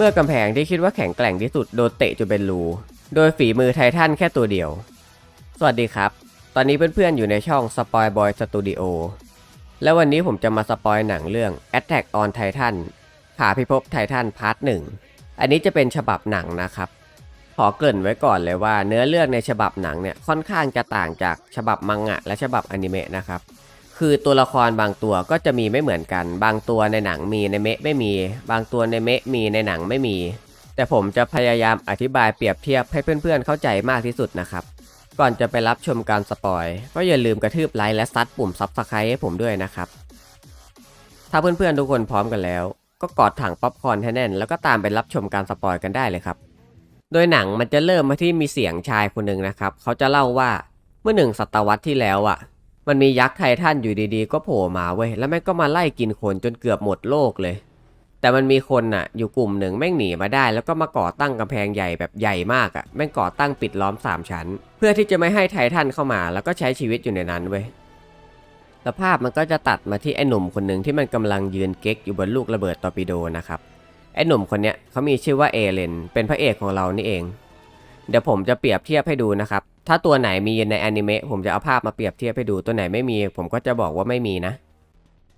เมื่อกำแพงที่คิดว่าแข็งแกร่งที่สุดโดนเตะจนเป็นรู โดยฝีมือไททันแค่ตัวเดียว สวัสดีครับ ตอนนี้เพื่อนๆอยู่ในช่อง Spoil Boy Studio และวันนี้ผมจะมาสปอยหนังเรื่อง Attack on Titan ขาพิภพไททันพาร์ทหนึ่งอันนี้จะเป็นฉบับหนังนะครับ ขอเกริ่นไว้ก่อนเลยว่าเนื้อเรื่องในฉบับหนังเนี่ยค่อนข้างจะต่างจากฉบับมังงะและฉบับอนิเมะนะครับ คือตัวละครบางตัวก็จะมีไม่เหมือนกัน บางตัวในหนังมีในเมะไม่มี บางตัวในเมะมีในหนังไม่มี แต่ผมจะพยายามอธิบายเปรียบเทียบให้เพื่อนๆเข้าใจมากที่สุดนะครับ ก่อนจะไปรับชมการสปอยก็อย่าลืมกระทืบไลค์และซัดปุ่มซับสไครต์ให้ผมด้วยนะครับ ถ้าเพื่อนๆทุกคนพร้อมกันแล้ว ก็กอดถังป๊อปคอร์นให้แน่น แล้วก็ตามไปรับชมการสปอยกันได้เลยครับ โดยหนังมันจะเริ่มมาที่มีเสียงชายคนหนึ่งนะครับเขาจะเล่าว่าเมื่อหนึ่งศตวรรษที่แล้วอะ มันมียักษ์ไททันอยู่ดีๆ ก็โผล่มาเว้ย แล้วแม่งก็มาไล่กินคนจนเกือบหมดโลกเลย แต่มันมีคนน่ะ อยู่กลุ่มหนึ่งแม่งหนีมาได้ แล้วก็มาก่อตั้งกำแพงใหญ่แบบใหญ่มากอะ แม่งก่อตั้งปิดล้อมสามชั้น เพื่อที่จะไม่ให้ไททันเข้ามา แล้วก็ใช้ชีวิตอยู่ในนั้นเว้ยแล้วภาพมันก็จะตัดมาที่ไอ้หนุ่มคนหนึ่งที่มันกำลังยืนเก๊กอยู่บนลูกระเบิดตอร์ปิโดนะครับ ไอ้หนุ่มคนเนี้ยเขามีชื่อว่าเอเลน เป็นพระเอกของเรานี่เอง เดี๋ยวผมจะเปรียบเทียบให้ดูนะครับ ถ้าตัวไหนมีในอนิเมะผมจะเอาภาพมาเปรียบเทียบให้ดู ตัวไหนไม่มีผมก็จะบอกว่าไม่มีนะ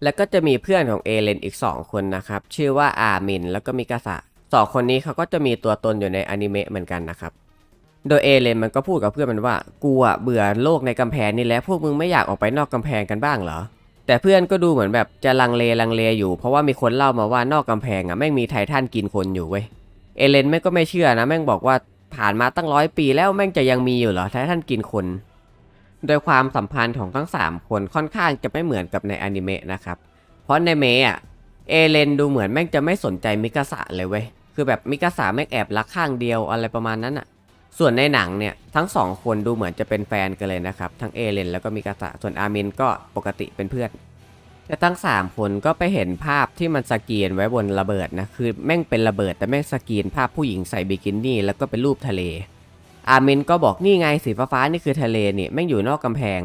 แล้วก็จะมีเพื่อนของเอเลนอีก 2 คนนะครับ ชื่อว่าอามิน แล้วก็มิกาสะสองคนนี้เขาก็จะมีตัวตนอยู่ในอนิเมะเหมือนกันนะครับ โดยเอเลนมันก็พูดกับเพื่อนมันว่า กูอะเบื่อโลกในกำแพงนี่แล้วพวกมึงไม่อยากออกไปนอกกำแพงกันบ้างเหรอ แต่เพื่อนก็ดูเหมือนแบบจะลังเลลังเลอยู่ เพราะว่ามีคนเล่ามาว่านอกกำแพงอะแม่งมีไททันกินคนอยู่เว้ย เอเลนแม่งก็ไม่เชื่อนะแม่งบอกว่า ผ่านมาตั้งร้อยปีแล้วแม่งจะยังมีอยู่เหรอไททันกินคน โดยความสัมพันธ์ของทั้ง 3 คนค่อนข้างจะไม่เหมือนกับในอนิเมะนะครับ เพราะในเมะอะเอเลนดูเหมือนแม่งจะไม่สนใจมิกาสะเลยเว้ย คือแบบมิกาสะแม่งแอบรักข้างเดียวอะไรประมาณนั้นอะส่วนในหนังเนี่ยทั้งสองคนดูเหมือนจะเป็นแฟนกันเลยนะครับ ทั้งเอเลนแล้วก็มิกาสะส่วนอามินก็ปกติเป็นเพื่อน แต่ทั้ง 3 คนก็ไปเห็นภาพที่มันสกรีนไว้บนระเบิดนะ คือแม่งเป็นระเบิดแต่แม่งสกรีนภาพผู้หญิงใส่บิกินี่แล้วก็เป็นรูปทะเล อาเมนก็บอกนี่ไงสีฟ้าๆนี่คือทะเลนี่แม่งอยู่นอกกำแพง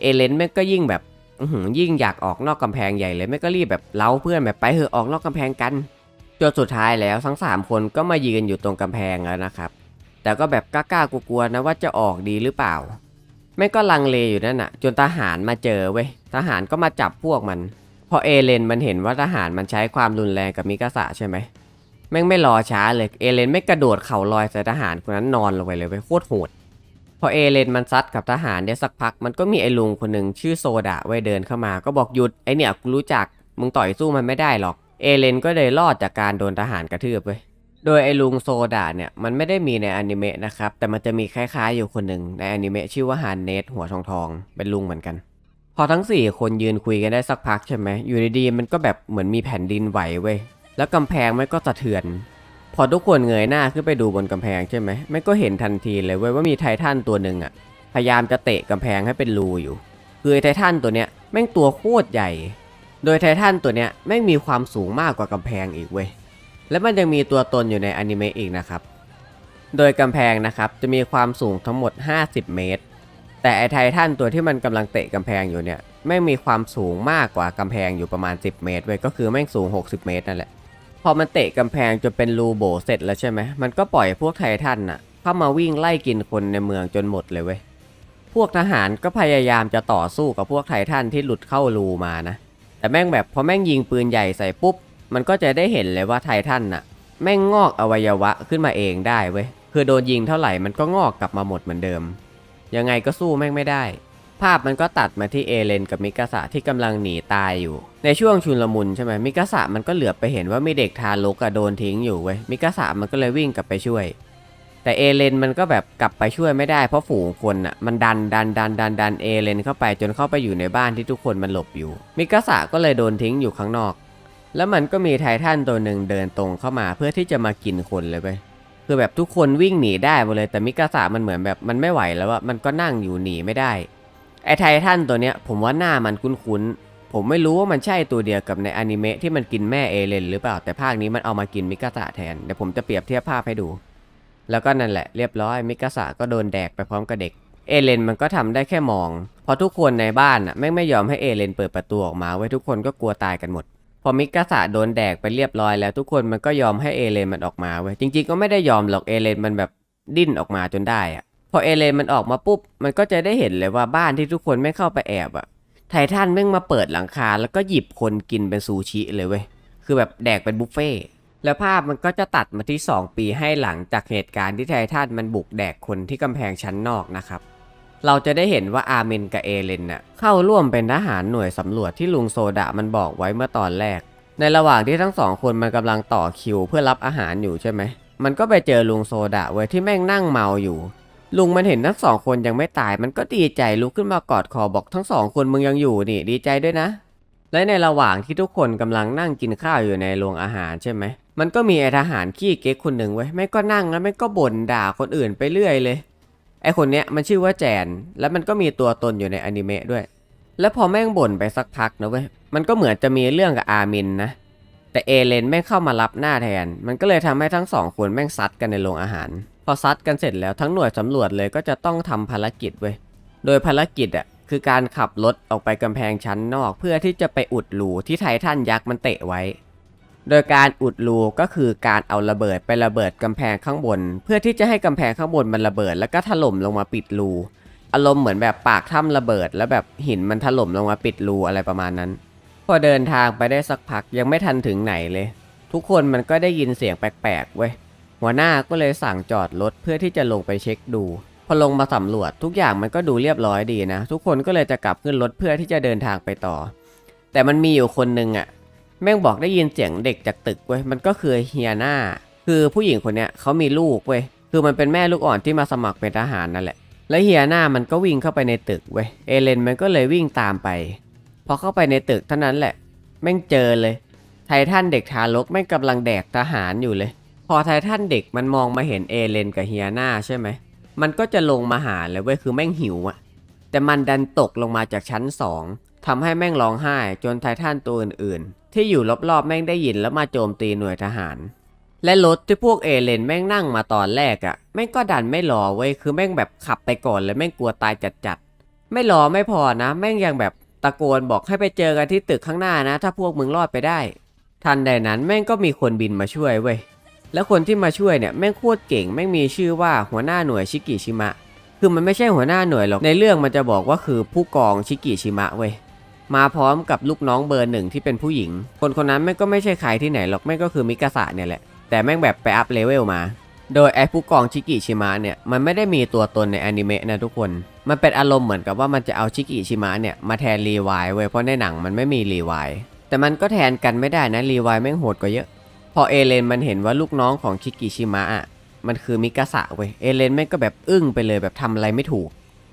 เอเลนแม่งก็ยิ่งแบบยิ่งอยากออกนอกกำแพงใหญ่เลยแม่งก็รีบแบบเล้าเพื่อนแบบไปเหอะออกนอกกำแพงกันจนสุดท้ายแล้วทั้ง 3 คนก็มายืนอยู่ตรงกำแพงแล้วนะครับ แต่ก็แบบกล้าๆกลัวๆนะว่าจะออกดีหรือเปล่า แม่งก็ลังเลอยู่นั่นน่ะ จนทหารมาเจอเว้ยทหารก็มาจับพวกมันพอเอเลนมันเห็นว่าทหารมันใช้ความรุนแรงกับมิกาสะใช่ไหมแม่งไม่รอช้าเลยเอเลนไม่กระโดดเข่าลอยใส่ทหารคนนั้นนอนลงไปเลยเว้ยโคตรโหดพอเอเลนมันซัดกับทหารได้สักพัก มันก็มีไอ้ลุงคนหนึ่งชื่อโซดาไว้ยเดินเข้ามา ก็บอกหยุดไอเนี่ยกูรู้จักมึงต่อยสู้มันไม่ได้หรอกเอเลนก็เลยรอดจากการโดนทหารกระทืบเว้ย โดยไอ้ลุงโซดาเนี่ยมันไม่ได้มีในอนิเมะนะครับ แต่มันจะมีคล้ายๆอยู่คนหนึ่งในอนิเมะชื่อว่าฮานเนสหัวทองทองเป็นลุงเหมือนกัน พอทั้ง 4 คนยืนคุยกันได้สักพักใช่ไหมอยู่ดีๆมันก็แบบเหมือนมีแผ่นดินไหวเว้ยแล้วกำแพงมันก็สะเทือน พอทุกคนเงยหน้าขึ้นไปดูบนกำแพงใช่ไหมมันก็เห็นทันทีเลยเว้ยว่ามีไททันตัวหนึ่งอะพยายามจะเตะกำแพงให้เป็นรูอยู่คือไททันตัวเนี้ยแม่งตัวโคตรใหญ่ โดยไททันตัวเนี้ยแม่งมีความสูงมากกว่ากำแพงอีกเว้ย และมันยังมีตัวตนอยู่ในอนิเมะอีกนะครับ โดยกำแพงนะครับจะมีความสูงทั้งหมด 50 เมตร แต่ไอไททันตัวที่มันกำลังเตะกำแพงอยู่เนี่ยแม่งมีความสูงมากกว่ากำแพงอยู่ประมาณ 10 เมตรเว้ยก็คือแม่งสูง 60 เมตรนั่นแหละ พอมันเตะกำแพงจนเป็นรูโบเสร็จแล้วใช่ไหมมันก็ปล่อยพวกไททันน่ะเข้ามาวิ่งไล่กินคนในเมืองจนหมดเลยเว้ย พวกทหารก็พยายามจะต่อสู้กับพวกไททันที่หลุดเข้ารูมานะ แต่แม่งแบบพอแม่งยิงปืนใหญ่ใส่ปุ๊บ มันก็จะได้เห็นเลยว่าไททันน่ะแม่งงอกอวัยวะขึ้นมาเองได้เว้ย คือโดนยิงเท่าไหร่มันก็งอกกลับมาหมดเหมือนเดิม ยังไงก็สู้แม่งไม่ได้ ภาพมันก็ตัดมาที่เอเลนกับมิกาสะที่กำลังหนีตายอยู่ ในช่วงชุนลมุนใช่ไหมมิกาสะมันก็เหลือบไปเห็นว่ามีเด็กทารกอะโดนทิ้งอยู่เว้ย มิกาสะมันก็เลยวิ่งกลับไปช่วย แต่เอเลนมันก็แบบกลับไปช่วยไม่ได้เพราะฝูงคนอะมันดันดันดันดันดันเอเลนเข้าไปจนเข้าไปอยู่ในบ้านที่ทุกคนมันหลบอยู่ มิกาสะก็เลยโดนทิ้งอยู่ข้างนอก แล้วมันก็มีไททันตัวหนึ่งเดินตรงเข้ามาเพื่อที่จะมากินคนเลยไปคือแบบทุกคนวิ่งหนีได้หมดเลยแต่มิกาสะมันเหมือนแบบมันไม่ไหวแล้วอะมันก็นั่งอยู่หนีไม่ได้ ไอไททันตัวเนี้ยผมว่าหน้ามันคุ้นๆ ผมไม่รู้ว่ามันใช่ตัวเดียวกับในอนิเมะที่มันกินแม่เอเลนหรือเปล่าแต่ภาคนี้มันเอามากินมิกาสะแทนเดี๋ยวผมจะเปรียบเทียบภาพให้ดู แล้วก็นั่นแหละเรียบร้อยมิกาสะก็โดนแดกไปพร้อมกับเด็กเอเลนมันก็ทำได้แค่มอง เพราะทุกคนในบ้านอะแม่งไม่ยอมให้เอเลนเปิดประตูออกมาไว้ทุกคนก็กลัวตายกันหมด พอมิกาสะโดนแดกไปเรียบร้อยแล้วทุกคนมันก็ยอมให้เอเลนมันออกมาเว้ยจริง ๆ ก็ไม่ได้ยอมหรอกเอเลนมันแบบดิ้นออกมาจนได้อะพอเอเลนมันออกมาปุ๊บ มันก็จะได้เห็นเลยว่าบ้านที่ทุกคนไม่เข้าไปแอบอะไททันแม่งมาเปิดหลังคาแล้วก็หยิบคนกินเป็นซูชิเลยเว้ยคือแบบแดกเป็นบุฟเฟ่แล้วภาพมันก็จะตัดมาที่ 2 ปีให้หลังจากเหตุการณ์ที่ไททันมันบุกแดกคนที่กำแพงชั้นนอกนะครับ เราจะได้เห็นว่าอาเมนกับเอเลนน่ะเข้าร่วมเป็นทหารหน่วยสำรวจที่ลุงโซดะมันบอกไว้เมื่อตอนแรก ในระหว่างที่ทั้งสองคนมันกำลังต่อคิวเพื่อรับอาหารอยู่ใช่ไหม มันก็ไปเจอลุงโซดะเว้ยที่แม่งนั่งเมาอยู่ ลุงมันเห็นทั้งสองคนยังไม่ตาย มันก็ดีใจลุกขึ้นมากอดคอบอกทั้งสองคนมึงยังอยู่นี่ดีใจด้วยนะ และในระหว่างที่ทุกคนกำลังนั่งกินข้าวอยู่ในโรงอาหารใช่ไหมมันก็มีไอทหารขี้เก๊กคนหนึ่งเว้ยไม่ก็นั่งแล้วไม่ก็บ่นด่าคนอื่นไปเรื่อยเลย ไอคนเนี้ยมันชื่อว่าแจน แล้วมันก็มีตัวตนอยู่ในอนิเมะด้วย แล้วพอแม่งบ่นไปสักพักนะเว้ย มันก็เหมือนจะมีเรื่องกับอามินนะ แต่เอเลนแม่งเข้ามารับหน้าแทน มันก็เลยทำให้ทั้งสองคนแม่งซัดกันในโรงอาหาร พอซัดกันเสร็จแล้วทั้งหน่วยสำรวจเลยก็จะต้องทำภารกิจเว้ย โดยภารกิจอะคือการขับรถออกไปกำแพงชั้นนอก เพื่อที่จะไปอุดรูที่ไททันยักษ์มันเตะไว้ โดยการอุดรูก็คือการเอาระเบิดไประเบิดกำแพงข้างบน เพื่อที่จะให้กำแพงข้างบนมันระเบิด แล้วก็ถล่มลงมาปิดรูอารมณ์เหมือนแบบปากถ้ำระเบิด แล้วแบบหินมันถล่มลงมาปิดรูอะไรประมาณนั้น พอเดินทางไปได้สักพักยังไม่ทันถึงไหนเลย ทุกคนมันก็ได้ยินเสียงแปลกๆเว้ยหัวหน้าก็เลยสั่งจอดรถเพื่อที่จะลงไปเช็คดู พอลงมาสำรวจทุกอย่างมันก็ดูเรียบร้อยดีนะ ทุกคนก็เลยจะกลับขึ้นรถเพื่อที่จะเดินทางไปต่อ แต่มันมีอยู่คนหนึ่งอะ แม่งบอกได้ยินเสียงเด็กจากตึกเว้ยมันก็คือเฮียนาคือผู้หญิงคนเนี้ยเขามีลูกเว้ยคือมันเป็นแม่ลูกอ่อนที่มาสมัครเป็นทหารนั่นแหละ และเฮียนามันก็วิ่งเข้าไปในตึกเว้ยเอเลนมันก็เลยวิ่งตามไปพอเข้าไปในตึกเท่านั้นแหละ แม่งเจอเลย ไททันเด็กทารกแม่งกำลังแดกทหารอยู่เลย พอไททันเด็กมันมองมาเห็นเอเลนกับเฮียนาใช่ไหมมันก็จะลงมาหาเลยเว้ยคือแม่งหิวอะแต่มันดันตกลงมาจากชั้นสองทำให้แม่งร้องไห้จนไททันตัวอื่น ที่อยู่รอบๆแม่งได้ยินแล้วมาโจมตีหน่วยทหาร และรถที่พวกเอเลนแม่งนั่งมาตอนแรกอะแม่งก็ดันไม่รอเว้ยคือแม่งแบบขับไปก่อนเลยแม่งกลัวตายจัดๆไม่รอไม่พอนะ แม่งยังแบบตะโกนบอกให้ไปเจอกันที่ตึกข้างหน้านะ ถ้าพวกมึงรอดไปได้ ทันใดนั้นแม่งก็มีคนบินมาช่วยเว้ยแล้วคนที่มาช่วยเนี่ยแม่งโคตรเก่งแม่งมีชื่อว่าหัวหน้าหน่วยชิกิชิมะ คือมันไม่ใช่หัวหน้าหน่วยหรอกในเรื่องมันจะบอกว่าคือผู้กองชิกิชิมะเว้ย มาพร้อมกับลูกน้องเบอร์หนึ่งที่เป็นผู้หญิง คนคนนั้นแม่งก็ไม่ใช่ใครที่ไหนหรอกแม่งก็คือมิกาสะเนี่ยแหละ แต่แม่งแบบไปอัพเลเวลมา โดยไอ้ผู้กองชิกิชิมะเนี่ยมันไม่ได้มีตัวตนในอนิเมะนะทุกคน มันเป็นอารมณ์เหมือนกับว่ามันจะเอาชิกิชิมะเนี่ยมาแทนรีวายเว้ยเพราะในหนังมันไม่มีรีวายแต่มันก็แทนกันไม่ได้นะรีวายแม่งโหดกว่าเยอะ พอเอเลนมันเห็นว่าลูกน้องของชิกิชิมะอะมันคือมิกาสะเว้ยเอเลนแม่งก็แบบอึ้งไปเลยแบบทำอะไรไม่ถูก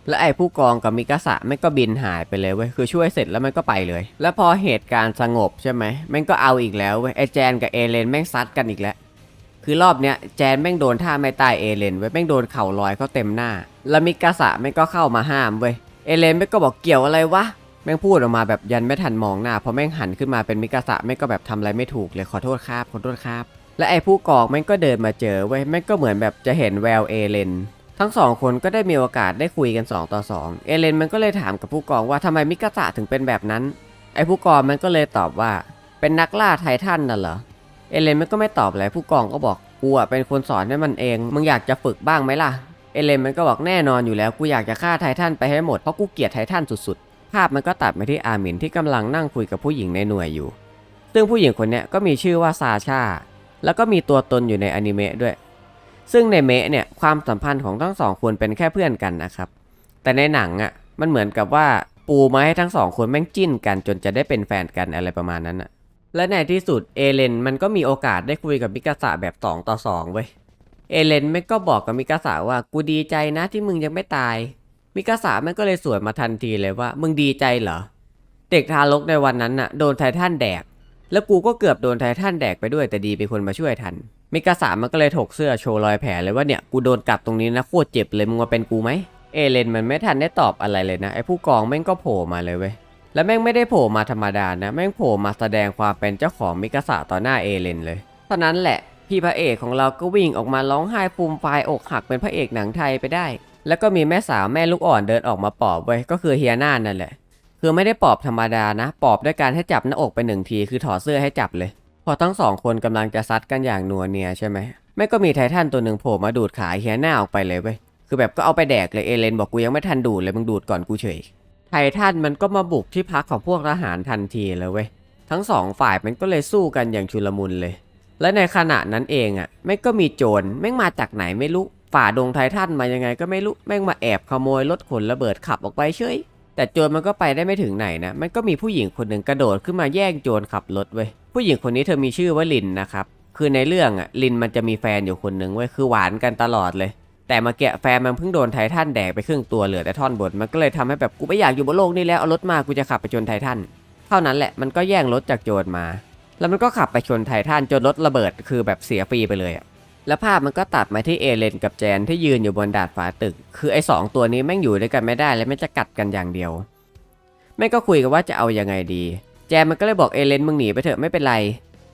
และไอ้ผู้กองกับมิกาสะแม่งก็บินหายไปเลยเว้ยคือช่วยเสร็จแล้วมันก็ไปเลย แล้วพอเหตุการณ์สงบใช่ไหมแม่งก็เอาอีกแล้วเว้ยไอ้แจนกับเอเลนแม่งซัดกันอีกแล้วคือรอบเนี้ยแจนแม่งโดนท่าไม่ตายเอเลนเว้ยแม่งโดนเข่าลอยเขาเต็มหน้า แล้วมิกาสะแม่งก็เข้ามาห้ามเว้ยเอเลนแม่งก็บอกเกี่ยวอะไรวะแม่งพูดออกมาแบบยันไม่ทันมองหน้าพอแม่งหันขึ้นมาเป็นมิกาสะแม่งก็แบบทำอะไรไม่ถูกเลยขอโทษครับขอโทษครับและไอ้ผู้กองแม่งก็เดินมาเจอเว้ยแม่งก็เหมือนแบบจะเห็นแววเอเลน ทั้งสองคนก็ได้มีโอกาสได้คุยกัน 2 ต่อ 2 เอเลนมันก็เลยถามกับผู้กองว่าทำไมมิกาสะถึงเป็นแบบนั้น ไอ้ผู้กองมันก็เลยตอบว่า เป็นนักล่าไททันน่ะเหรอ เอเลนมันก็ไม่ตอบอะไรผู้กองก็บอกกูอะเป็นคนสอนให้มันเอง มึงอยากจะฝึกบ้างไหมล่ะ เอเลนมันก็บอกแน่นอนอยู่แล้วกูอยากจะฆ่าไททันไปให้หมดเพราะกูเกลียดไททันสุดๆ ภาพมันก็ตัดมาที่อาหมินที่กำลังนั่งคุยกับผู้หญิงในหน่วยอยู่ ซึ่งผู้หญิงคนนี้ก็มีชื่อว่าซาชา แล้วก็มีตัวตนอยู่ในอนิเมะด้วย ซึ่งในเมะเนี่ยความสัมพันธ์ของทั้งสองคนเป็นแค่เพื่อนกันนะครับ แต่ในหนังอะ่ะมันเหมือนกับว่าปูมาให้ทั้งสองคนแม่งจิ้นกันจนจะได้เป็นแฟนกันอะไรประมาณนั้นอะและในที่สุดเอเลนมันก็มีโอกาสได้คุยกับมิกาสะแบบ2ต่อ2เว้ย เอเลนแม่งก็บอกกับมิกาสะว่ากูดีใจนะที่มึงยังไม่ตาย มิกาสะแม่งก็เลยสวนมาทันทีเลยว่ามึงดีใจเหรอ เด็กทารกในวันนั้นน่ะโดนไททันแดก แล้วกูก็เกือบโดนไททันแดกไปด้วยแต่ดีเป็นคนมาช่วยทัน มิกาสามันก็เลยถกเสื้อโชว์รอยแผลเลยว่าเนี่ยกูโดนกัดตรงนี้นะโคตรเจ็บเลยมึงมาเป็นกูไหมเอเลนมันไม่ทันได้ตอบอะไรเลยนะไอ้ผู้กองแม่งก็โผล่มาเลยเว้ยแล้วแม่งไม่ได้โผล่มาธรรมดานะแม่งโผล่มาแสดงความเป็นเจ้าของมิกาสาต่อหน้าเอเลนเลยเท่านั้นแหละพี่พระเอกของเราก็วิ่งออกมาร้องไห้ฟูมฟายอกหักเป็นพระเอกหนังไทยไปได้ แล้วก็มีแม่สาวแม่ลูกอ่อนเดินออกมาปอบเว้ยก็คือเฮียนานั่นแหละ คือไม่ได้ปอบธรรมดานะ ปอบด้วยการให้จับหน้าอกไปหนึ่งที คือถอดเสื้อให้จับเลย พอทั้งสองคนกำลังจะซัดกันอย่างนัวเนียใช่ไหมไม่ก็มีไททันตัวหนึ่งโผล่มาดูดขาเฮียหน้าออกไปเลยเว้ยคือแบบก็เอาไปแดกเลยเอเลนบอกกูยังไม่ทันดูดเลยมึงดูดก่อนกูเฉยไททันมันก็มาบุกที่พักของพวกทหารทันทีเลยเว้ยทั้งสองฝ่ายมันก็เลยสู้กันอย่างชุลมุนเลย และในขณะนั้นเองอะแม่งก็มีโจรแม่งมาจากไหนไม่รู้ฝ่าดงไททันมายังไงก็ไม่รู้แม่งมาแอบขโมยรถขนระเบิดขับออกไปเฉย แต่โจรมันก็ไปได้ไม่ถึงไหนนะ มันก็มีผู้หญิงคนหนึ่งกระโดดขึ้นมาแย่งโจรขับรถเว้ย ผู้หญิงคนนี้เธอมีชื่อว่าลินนะครับ คือในเรื่องอะลินมันจะมีแฟนอยู่คนหนึ่งเว้ย คือหวานกันตลอดเลย แต่มาเกะแฟนมันเพิ่งโดนไททันแดกไปครึ่งตัวเหลือแต่ท่อนบน มันก็เลยทำให้แบบกูไม่อยากอยู่บนโลกนี้แล้ว เอารถมากูจะขับไปชนไททัน เท่านั้นแหละ มันก็แย่งรถจากโจรมา แล้วมันก็ขับไปชนไททันจนรถระเบิด คือแบบเสียฟรีไปเลยอะ แล้วภาพมันก็ตัดมาที่เอเลนกับแจนที่ยืนอยู่บนดาดฟ้าตึก คือไอ้สองตัวนี้แม่งอยู่ด้วยกันไม่ได้และแม่งจะกัดกันอย่างเดียว แม่งก็คุยกันว่าจะเอายังไงดี แจนมันก็เลยบอกเอเลนมึงหนีไปเถอะไม่เป็นไร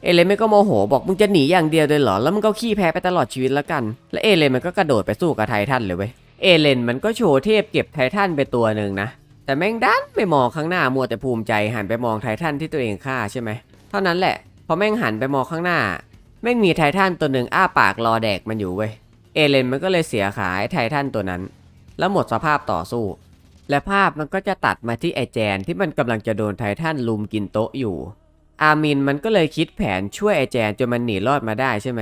เอเลนมันก็โมโหบอกมึงจะหนีอย่างเดียวเลยเหรอ แล้วมึงก็ขี้แพ้ไปตลอดชีวิตแล้วกัน และเอเลนมันก็กระโดดไปสู้กับไททันเลยเว้ย เอเลนมันก็โชว์เทพเก็บไททันไปตัวหนึ่งนะ แต่แม่งดันไปมองข้างหน้ามัวแต่ภูมิใจหันไปมองไททันที่ตัวเองฆ่าใช่ไหม เท่านั้นแหละ พอแม่งหันไปมองข้างหน้า แม่งมีไททันตัวหนึ่งอ้าปากรอแดกมันอยู่เว้ย เอเลนมันก็เลยเสียขาไอ้ไททันตัวนั้น แล้วหมดสภาพต่อสู้ และภาพมันก็จะตัดมาที่ไอแจนที่มันกำลังจะโดนไททันลุมกินโต๊ะอยู่ อามินมันก็เลยคิดแผนช่วยไอแจนจนมันหนีรอดมาได้ใช่ไหม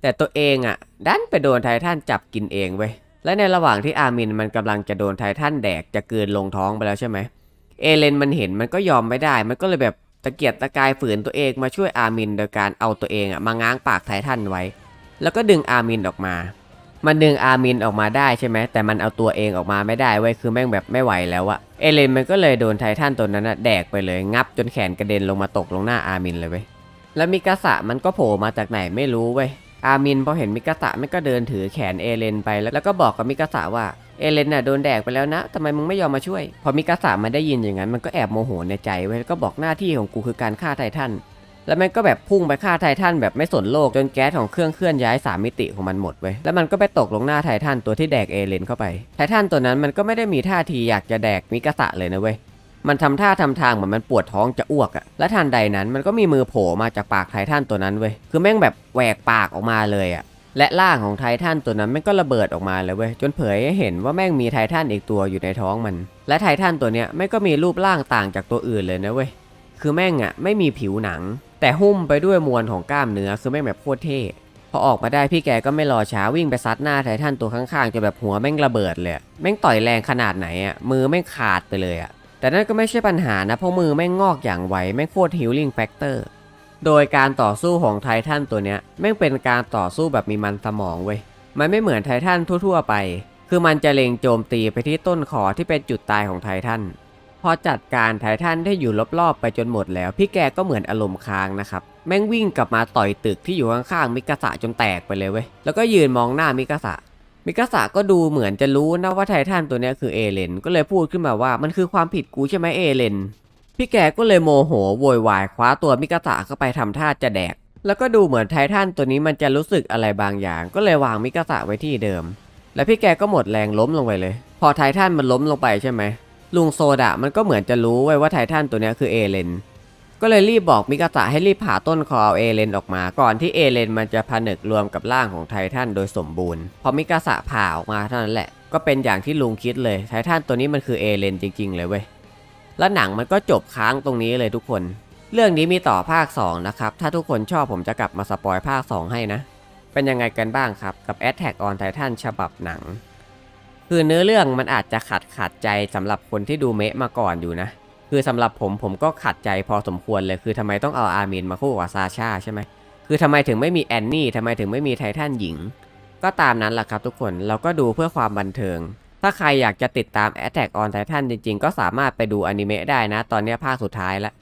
แต่ตัวเองอะดันไปโดนไททันจับกินเองเว้ย และในระหว่างที่อามินมันกำลังจะโดนไททันแดกจะเกินลงท้องไปแล้วใช่ไหมเอเลนมันเห็นมันก็ยอมไม่ได้ มันก็เลยแบบ ตะเกียกตะกายฝืนตัวเองมาช่วยอามินโดยการเอาตัวเองอะมาง้างปากไททันไว้ แล้วก็ดึงอามินออกมา มันดึงอามินออกมาได้ใช่ไหมแต่มันเอาตัวเองออกมาไม่ได้เว้ยคือแม่งแบบไม่ไหวแล้วอะเอเลนมันก็เลยโดนไททันตัวนั้นอะแดกไปเลยงับจนแขนกระเด็นลงมาตกลงหน้าอามินเลยเว้ยแล้วมิกาสะมันก็โผล่มาจากไหนไม่รู้เว้ยอามินพอเห็นมิกาสะมันก็เดินถือแขนเอเลนไปแล้วแล้วก็บอกกับมิกาสะว่า เอเลนน่ะโดนแดกไปแล้วนะทำไมมึงไม่ยอมมาช่วย พอมิกาสะมันได้ยินอย่างนั้นมันก็แอบโมโหในใจเว้แล้วก็บอกหน้าที่ของกูคือการฆ่าไททันแล้วมันก็แบบพุ่งไปฆ่าไททันแบบไม่สนโลกจนแก๊สของเครื่องเคลื่อนย้ายสามมิติของมันหมดเว้ยแล้วมันก็ไปตกลงหน้าไททันตัวที่แดกเอเลนเข้าไป ไททันตัวนั้นมันก็ไม่ได้มีท่าทีอยากจะแดกมิกาสะเลยนะเว้ยมันทำท่าทำทางเหมือนมันปวดท้องจะอ้วกอะและทันใดนั้นมันก็มีมือโผล่มาจากปากไททันตัวนั้นเว้ยคือแม่งแบบแหวกปากออกมาเลยอะ และร่างของไททันตัวนั้นแม่งก็ระเบิดออกมาเลยเว้ยจนเผยให้เห็นว่าแม่งมีไททันอีกตัวอยู่ในท้องมัน และไททันตัวเนี้ยแม่งก็มีรูปร่างต่างจากตัวอื่นเลยนะเว้ยคือแม่งอะไม่มีผิวหนัง แต่หุ้มไปด้วยมวลของกล้ามเนื้อคือแม่งแบบโคตรเท่พอออกมาได้พี่แกก็ไม่รอช้าวิ่งไปซัดหน้าไททันตัวข้างๆจนแบบหัวแม่งระเบิดเลยแม่งต่อยแรงขนาดไหนอะมือแม่งขาดไปเลยอะแต่นั่นก็ไม่ใช่ปัญหานะเพราะมือแม่งงอกอย่างไวแม่งโคตรฮิลลิ่งแฟกเตอร์ โดยการต่อสู้ของไททันตัวเนี้ยแม่งเป็นการต่อสู้แบบมีมันสมองเว้ย มันไม่เหมือนไททันทั่ว ๆ ไป คือมันจะเล็งโจมตีไปที่ต้นคอที่เป็นจุดตายของไททัน พอจัดการไททันได้อยู่รอบๆไปจนหมดแล้ว พี่แกก็เหมือนอารมณ์ค้างนะครับ แม่งวิ่งกลับมาต่อยตึกที่อยู่ข้างๆมิกาสะจนแตกไปเลยเว้ย แล้วก็ยืนมองหน้ามิกาสะมิกาสะก็ดูเหมือนจะรู้นะว่าไททันตัวนี้คือเอเลน ก็เลยพูดขึ้นมาว่ามันคือความผิดกูใช่ไหมเอเลน พี่แกก็เลยโมโหโวยวายคว้าตัวมิกาสะเข้าไปทำท่าจะแดก แล้วก็ดูเหมือนไททันตัวนี้มันจะรู้สึกอะไรบางอย่าง ก็เลยวางมิกาสะไว้ที่เดิม แล้วพี่แกก็หมดแรงล้มลงไปเลย พอไททันมันล้มลงไปใช่ไหมลุงโซดะมันก็เหมือนจะรู้ไว้ว่าไททันตัวนี้คือเอเลนก็เลยรีบบอกมิกาสะให้รีบผ่าต้นคอเอาเอเลนออกมา ก่อนที่เอเลนมันจะผนึกรวมกับร่างของไททันโดยสมบูรณ์ พอมิกาสะผ่าออกมาเท่านั้นแหละ ก็เป็นอย่างที่ลุงคิดเลย ไททันตัวนี้มันคือเอเลนจริงๆเลยเว้ย แล้วหนังมันก็จบค้างตรงนี้เลยทุกคน เรื่องนี้มีต่อภาค 2 นะครับ ถ้าทุกคนชอบผมจะกลับมาสปอยภาค 2 ให้นะ เป็นยังไงกันบ้างครับ กับ Attack on Titan ฉบับหนัง คือเนื้อเรื่องมันอาจจะขัดขัดใจสำหรับคนที่ดูเมะมาก่อนอยู่นะ คือสำหรับผมผมก็ขัดใจพอสมควรเลย คือทำไมต้องเอาอาร์มินมาคู่กับซาชาใช่ไหมคือทำไมถึงไม่มีแอนนี่ทำไมถึงไม่มีไททันหญิง ก็ตามนั้นแหละครับทุกคนเราก็ดูเพื่อความบันเทิง ถ้าใครอยากจะติดตาม Attack on Titan จริงๆ ก็สามารถไปดูอนิเมะได้นะ ตอนนี้ภาคสุดท้ายแล้ว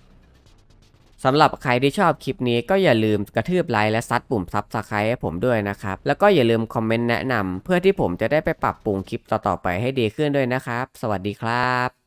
สำหรับใครที่ชอบคลิปนี้ก็อย่าลืมกระทืบไลค์และซัดปุ่มซับสไครต์ให้ผมด้วยนะครับ แล้วก็อย่าลืมคอมเมนต์แนะนำเพื่อที่ผมจะได้ไปปรับปรุงคลิปต่อๆไปให้ดีขึ้นด้วยนะครับ สวัสดีครับ